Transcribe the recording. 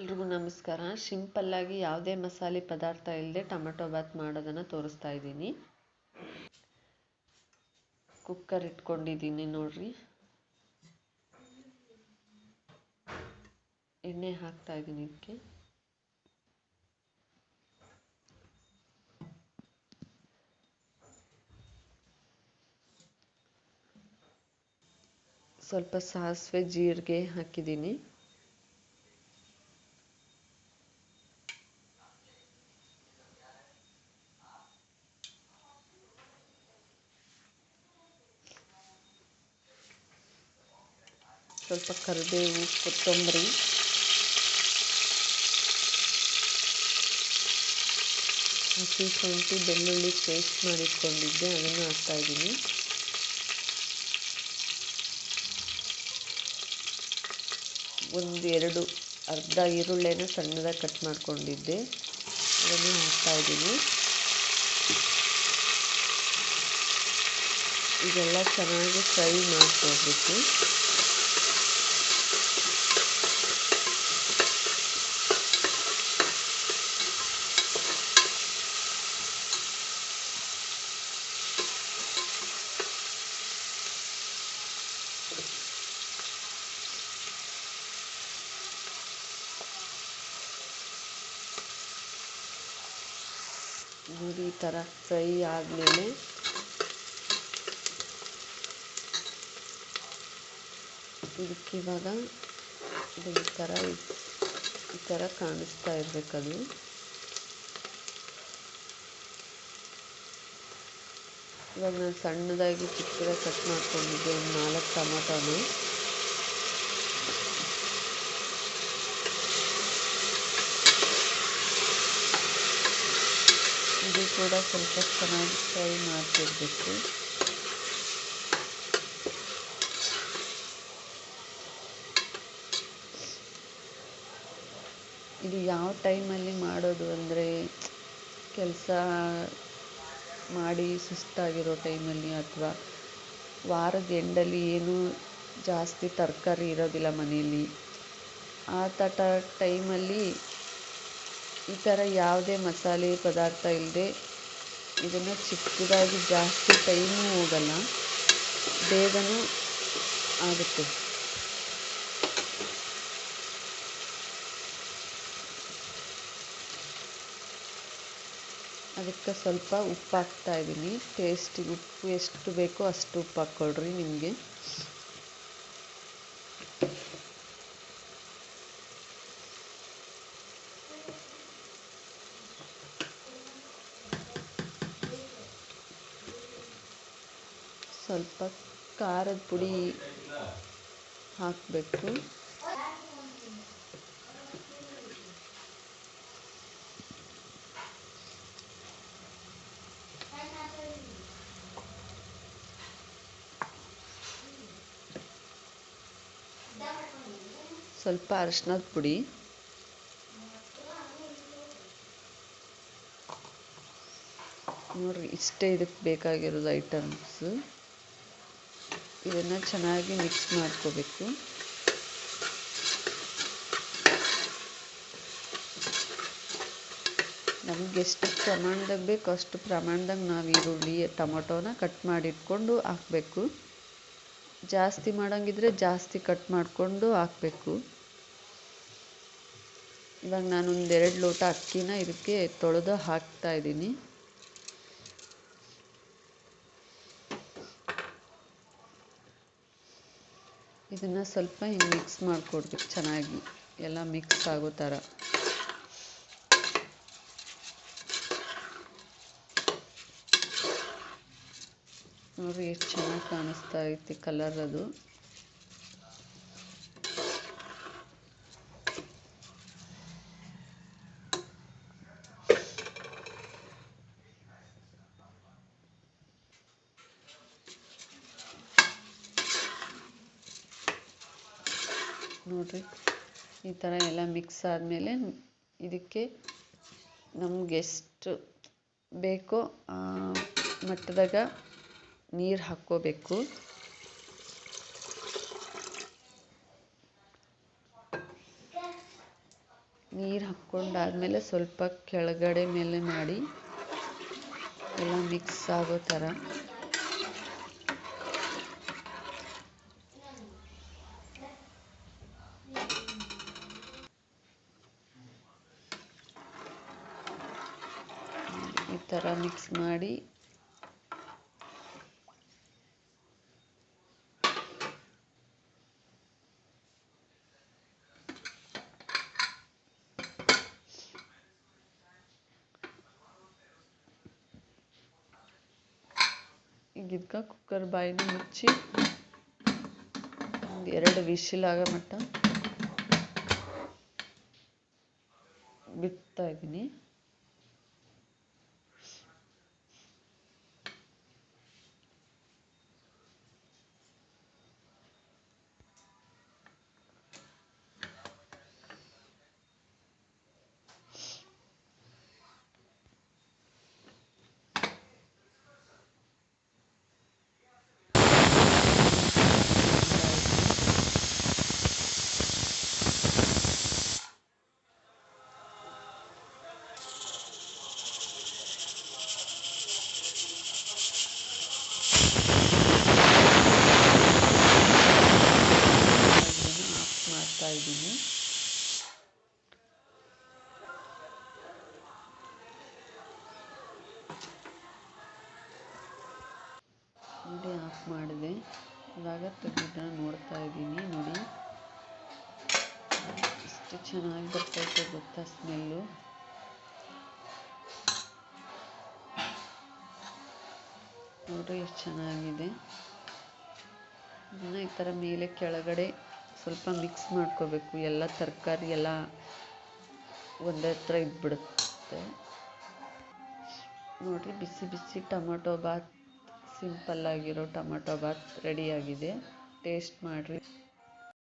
ಎಲ್ರಿಗೂ ನಮಸ್ಕಾರ. ಸಿಂಪಲ್ಲಾಗಿ ಯಾವುದೇ ಮಸಾಲೆ ಪದಾರ್ಥ ಇಲ್ಲದೆ ಟೊಮೆಟೊ ಬಾತ್ ಮಾಡೋದನ್ನು ತೋರಿಸ್ತಾ ಇದ್ದೀನಿ. ಕುಕ್ಕರ್ ಇಟ್ಕೊಂಡಿದ್ದೀನಿ ನೋಡ್ರಿ. ಎಣ್ಣೆ ಹಾಕ್ತಾ ಇದ್ದೀನಿ ಇದಕ್ಕೆ. ಸ್ವಲ್ಪ ಸಾಸಿವೆ, ಜೀರಿಗೆ ಹಾಕಿದ್ದೀನಿ. ಸ್ವಲ್ಪ ಕರಿಬೇವು, ಕೊತ್ತಂಬರಿ. ಹಸಿ ಶುಂಠಿ, ಬೆಳ್ಳುಳ್ಳಿ ಪೇಸ್ಟ್ ಮಾಡಿಟ್ಕೊಂಡಿದ್ದೆ, ಅದನ್ನು ಹಾಕ್ತಾಯಿದ್ದೀನಿ ಒಂದು ಎರಡು ಅರ್ಧ ಈರುಳ್ಳಿನ ಸಣ್ಣದಾಗಿ ಕಟ್ ಮಾಡ್ಕೊಂಡಿದ್ದೆ, ಅದನ್ನು ಹಾಕ್ತಾಯಿದ್ದೀನಿ ಇದೆಲ್ಲ ಚೆನ್ನಾಗಿ ಫ್ರೈ ಮಾಡ್ಕೊಳ್ಬೇಕು ಈ ಥರ ಫ್ರೈ ಆದಮೇಲೆ ಇದಕ್ಕೆ ಇವಾಗ ಇದು ಈ ಥರ ಈ ಥರ ಕಾಣಿಸ್ತಾ ಇರಬೇಕದು ಇವಾಗ ನಾನು ಸಣ್ಣದಾಗಿ ಚಿಕ್ಕದಾಗಿ ಕಟ್ ಮಾಡ್ಕೊಂಡಿದ್ದೆ, ಒಂದು ನಾಲ್ಕು ಟೊಮೊಟೊನು. ಇದು ಕೂಡ ಸ್ವಲ್ಪ ಚೆನ್ನಾಗಿ ಫ್ರೈ ಮಾಡ್ತಿರ್ಬೇಕು. ಇದು ಯಾವ ಟೈಮಲ್ಲಿ ಮಾಡೋದು ಅಂದರೆ ಕೆಲಸ ಮಾಡಿ ಸುಸ್ತಾಗಿರೋ ಟೈಮಲ್ಲಿ ಅಥವಾ ವಾರದ ಎಂಡಲ್ಲಿ ಏನೂ ಜಾಸ್ತಿ ತರಕಾರಿ ಇರೋದಿಲ್ಲ ಮನೆಯಲ್ಲಿ, ಆ ತಟ ಟೈಮಲ್ಲಿ ಈ ಥರ ಯಾವುದೇ ಮಸಾಲೆ ಪದಾರ್ಥ ಇಲ್ಲದೆ ಇದನ್ನು ಚಿಕ್ಕದಾಗಿ ಜಾಸ್ತಿ ಟೈಮೂ ಹೋಗಲ್ಲ. ಬೇಗನೂ ಆಗುತ್ತೆ. ಅದಕ್ಕೆ ಸ್ವಲ್ಪ ಉಪ್ಪು ಹಾಕ್ತಾ ಇದ್ದೀನಿ ಟೇಸ್ಟಿಗೆ ಉಪ್ಪು ಎಷ್ಟು ಬೇಕೋ ಅಷ್ಟು ಉಪ್ಪು ಹಾಕ್ಕೊಳ್ರಿ ನಿಮಗೆ. ಸ್ವಲ್ಪ ಖಾರದ ಪುಡಿ ಹಾಕಬೇಕು. ಸ್ವಲ್ಪ ಅರಿಶಿನದ ಪುಡಿ. ನೋಡಿರಿ ಇಷ್ಟೇ ಇದಕ್ಕೆ ಬೇಕಾಗಿರೋದು ಐಟಮ್ಸು ಇದನ್ನು ಚೆನ್ನಾಗಿ ಮಿಕ್ಸ್ ಮಾಡ್ಕೋಬೇಕು. ನಮ್ಗೆ ಎಷ್ಟು ಪ್ರಮಾಣದಾಗ ಬೇಕು ಅಷ್ಟು ಪ್ರಮಾಣದಾಗ ನಾವು ಈರುಳ್ಳಿ, ಟೊಮೊಟೊನ ಕಟ್ ಮಾಡಿ ಇಟ್ಕೊಂಡು ಹಾಕಬೇಕು. ಜಾಸ್ತಿ ಮಾಡೋಂಗಿದ್ರೆ ಜಾಸ್ತಿ ಕಟ್ ಮಾಡಿಕೊಂಡು ಹಾಕಬೇಕು. ಇವಾಗ ನಾನು ಒಂದೆರಡು ಲೋಟ ಅಕ್ಕಿನ ಇದಕ್ಕೆ ತೊಳೆದು ಹಾಕ್ತಾ ಇದ್ದೀನಿ. ಇದನ್ನು ಸ್ವಲ್ಪ ಹಿಂಗೆ ಮಿಕ್ಸ್ ಮಾಡಿಕೊಡ್ಬೇಕು, ಚೆನ್ನಾಗಿ. ಎಲ್ಲ ಮಿಕ್ಸ್ ಆಗೋ ಥರ ನೋಡಿ, ಎಷ್ಟು ಚೆನ್ನಾಗಿ ಕಾಣಿಸ್ತಾ ಐತಿ ಕಲರ್ ಅದು. ನೋಡಿರಿ ಈ ಥರ ಎಲ್ಲ ಮಿಕ್ಸ್ ಆದಮೇಲೆ ಇದಕ್ಕೆ ನಮ್ಗೆ ಎಷ್ಟು ಬೇಕೋ ಆ ಮಟ್ಟದಾಗ ನೀರು ಹಾಕ್ಕೋಬೇಕು. ನೀರು ಹಾಕ್ಕೊಂಡಾದ್ಮೇಲೆ ಸ್ವಲ್ಪ ಕೆಳಗಡೆ ಮೇಲೆ ಮಾಡಿ ಎಲ್ಲ ಮಿಕ್ಸ್ ಆಗೋ ಥರ ಈ ಥರ ಮಿಕ್ಸ್ ಮಾಡಿ. ಈಗ ಕುಕ್ಕರ್ ಬಾಯಿನ ಮುಚ್ಚಿ ಒಂದು ಎರಡು ವಿಶಿಲ್ ಆಗೋ ಮಟ್ಟ ಬಿಡ್ತಾ ಇದ್ದೀನಿ ಆಫ್ ಮಾಡ್ತಾ ಇದ್ದೀನಿ ನೋಡಿ ಆಫ್ ಮಾಡಿದೆ. ಇವಾಗ ತೆಗೆದ ನೋಡ್ತಾ ಇದ್ದೀನಿ. ನೋಡಿ. ಎಷ್ಟು ಚೆನ್ನಾಗಿ ಬರ್ತೈತೆ ಗೊತ್ತಾ ಸ್ಮೆಲ್ಲು ನೋಡಿ ಎಷ್ಟು ಚೆನ್ನಾಗಿದೆ. ಇದನ್ನು ಈ ಥರ ಮೇಲೆ ಕೆಳಗಡೆ ಸ್ವಲ್ಪ ಮಿಕ್ಸ್ ಮಾಡ್ಕೋಬೇಕು. ಎಲ್ಲ ತರಕಾರಿ ಎಲ್ಲ ಒಂದೇ ಹತ್ರ ಇದ್ಬಿಡುತ್ತೆ. ನೋಡಿರಿ ಬಿಸಿ ಬಿಸಿ ಟೊಮೊಟೊ ಬಾತ್ ಸಿಂಪಲ್ಲಾಗಿರೋ ಟೊಮೊಟೊ ಬಾತ್ ರೆಡಿಯಾಗಿದೆ. ಟೇಸ್ಟ್ ಮಾಡಿರಿ.